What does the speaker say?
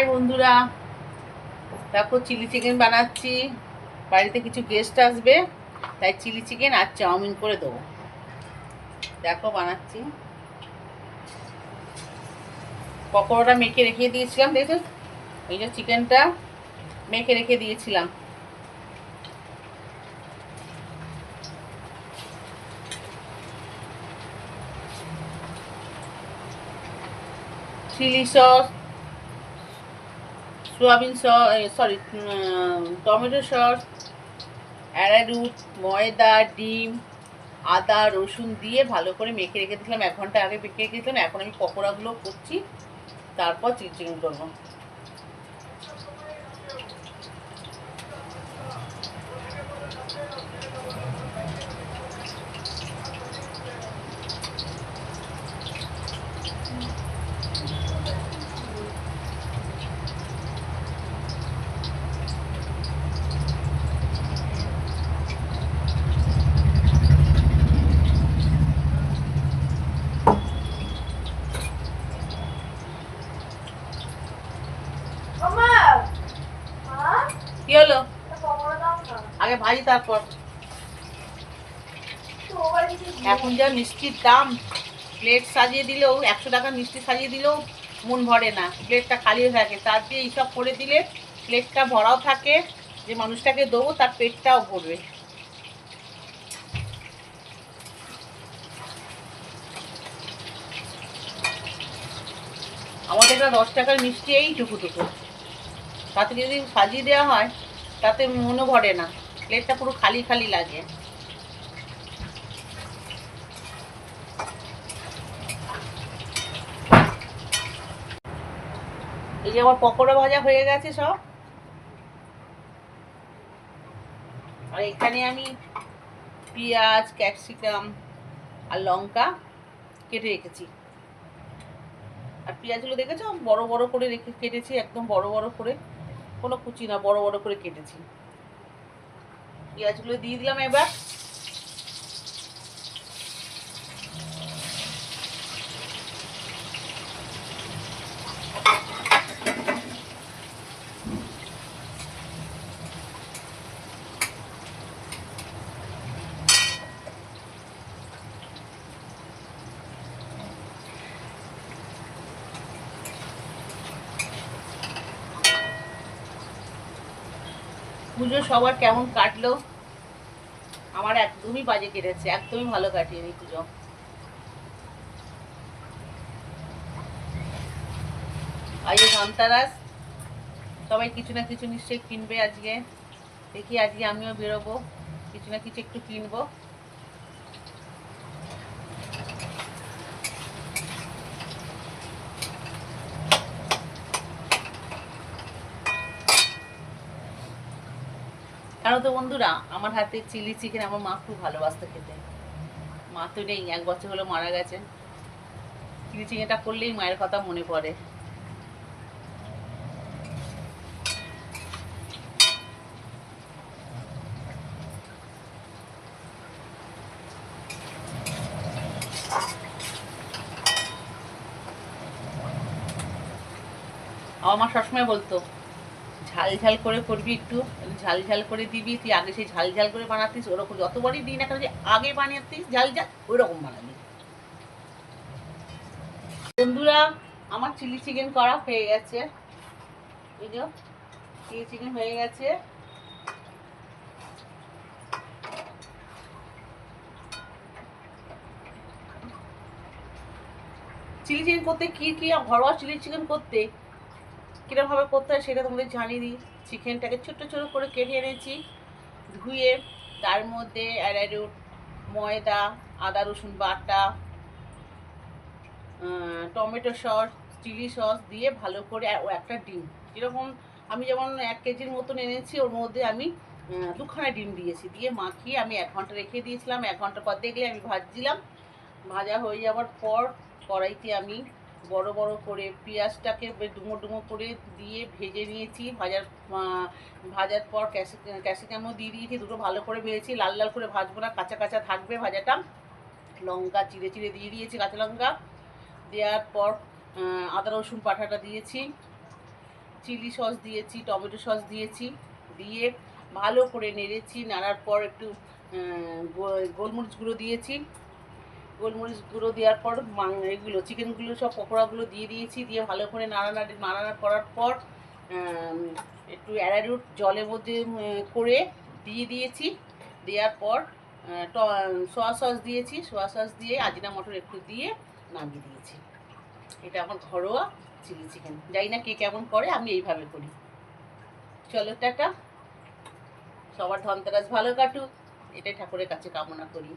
High বন্ধুরা। দেখো chilli chicken বানাচ্ছি। বাড়িতে কিছু গেস্ট আসবে, তাই চিলি চিকেন আর চাউমিন করে দেবো। দেখো বানাচ্ছি। পকোড়াটা মেখে রেখে দিয়েছিলাম দেখো এই যে চিকেনটা মেখে রেখে দিয়েছিলাম। Chilli sauce soybean sauce sorry tomato sauce arrowroot ময়দা, ডিম, আদা, রসুন দিয়ে ভালো করে মেখে রেখে দিলাম এক ঘণ্টা আগে মেখে রেখে রেখেছিলাম এখন আমি পকোড়াগুলো করছি। তারপর চিচিং করব। কি হলো? আগে ভাজি তারপর। এখন যা মিষ্টির দাম প্লেট সাজিয়ে দিলেও, একশো টাকা মিষ্টি সাজিয়ে দিলেও মন ভরে না। প্লেটটা খালি থাকে। তার দিয়ে এইসব করে দিলে প্লেটটা ভরাও থাকে, যে মানুষটাকে দেবো, তার পেটটাও ভরবে। আমাদের দশ টাকার মিষ্টি এই টুকু তাতে যদি সাজিয়ে দেওয়া হয়, তাতে মনও ভরে না। প্লেটটা পুরো খালি খালি লাগে। এই যে আমার পকোড়া ভাজা হয়ে গেছে সব। আর এখানে আমি পেঁয়াজ, ক্যাপসিকাম আর লঙ্কা কেটে রেখেছি। আর পেঁয়াজগুলো দেখেছ? বড় বড় করে রেখে কেটেছি, একদম বড় বড় করে। কোনো কুচি না বড় বড় করে কেটেছি। পেঁয়াজগুলো দিয়ে দিলাম এবার। পুজো সবার কেমন কাটলো? আমার একদমই বাজে কেটেছে, একদমই ভালো কাটিয়ে পুজো। আজকে ধনতারাস, সবাই কিছু না কিছু নিশ্চয়ই কিনবে আজকে। দেখি আজকে আমিও বেরোবো, কিছু না কিছু একটু কিনবো। জানো তো বন্ধুরা, আমার হাতে চিলি চিকেন আমার মা খুব ভালোবাসতো খেতে। মা তো নেই, এক বছর হলো মারা গেছে। চিলি চিকেনটা করলেই মায়ের কথা মনে পড়ে। আমার সবসময় বলতো ঝাল ঝাল করে করবি একটু ঝাল ঝাল করে দিবি, তুই আগে সেই ঝাল ঝাল করে বানাতিস, ওরকম যতবারই দিই না কেন আগে বানাতিস ঝাল ঝাল ওই রকম বানাবি। বন্ধুরা, আমার চিলি চিকেন করা হয়ে গেছে। এই চিলি চিকেন হয়ে গেছে। চিলি চিকেন করতে কি কি, ঘরোয়া চিলি চিকেন করতে কীরকমভাবে করতে হয় সেটা তোমাদের জানিয়ে দিই। চিকেনটাকে ছোট্ট ছোটো করে কেটে এনেছি, ধুয়ে তার মধ্যে অ্যারারুট ময়দা, আদা, রসুন বাটা টমেটো সস, চিলি সস দিয়ে ভালো করে একটা ডিম। যেরকম আমি যেমন এক কেজির মতন এনেছি, ওর মধ্যে আমি দুখানা ডিম দিয়েছি। দিয়ে মাখিয়ে আমি এক ঘণ্টা রেখে দিয়েছিলাম। এক ঘণ্টা পর দেখলে আমি ভাজছিলাম। ভাজা হয়ে যাওয়ার পর কড়াইতে আমি বড় বড় করে পেঁয়াজটাকে ডুমো ডুমো করে দিয়ে ভেজে নিয়েছি। ভাজার ভাজার পর ক্যাসে ক্যাপসিকামও দিয়ে দিয়েছি। দুটো ভালো করে ভেজেছি। লাল লাল করে ভাজবো না, কাঁচা কাঁচা থাকবে ভাজাটা। লঙ্কা চিড়ে চিড়ে দিয়ে দিয়েছি কাঁচা লঙ্কা। দেওয়ার পর আদা, রসুন পাঠাটা দিয়েছি। চিলি সস দিয়েছি, টমেটো সস দিয়েছি। দিয়ে ভালো করে নেড়েছি, নাড়ার পর একটু গোলমরিচ গুঁড়ো দিয়েছি। গোলমরিচ গুঁড়ো দেওয়ার পর এগুলো, চিকেনগুলো সব পকোড়াগুলো দিয়ে দিয়েছি, দিয়ে ভালো করে নাড়ানাড়ি নাড়ানাড়ি করার পর একটু অ্যারারুট জলের মধ্যে করে দিয়ে দিয়েছি। দেওয়ার পর সোয়া সস দিয়েছি। সোয়া সস দিয়ে আজিনা মটর একটু দিয়ে নামিয়ে দিয়েছি। এটা আমার ঘরোয়া চিলি চিকেন। জানি না কে কেমন করে, আমি এইভাবে করি। চলো, টাটা। সবার ধনতেরাস ভালো কাটুক। এটাই ঠাকুরের কাছে কামনা করি।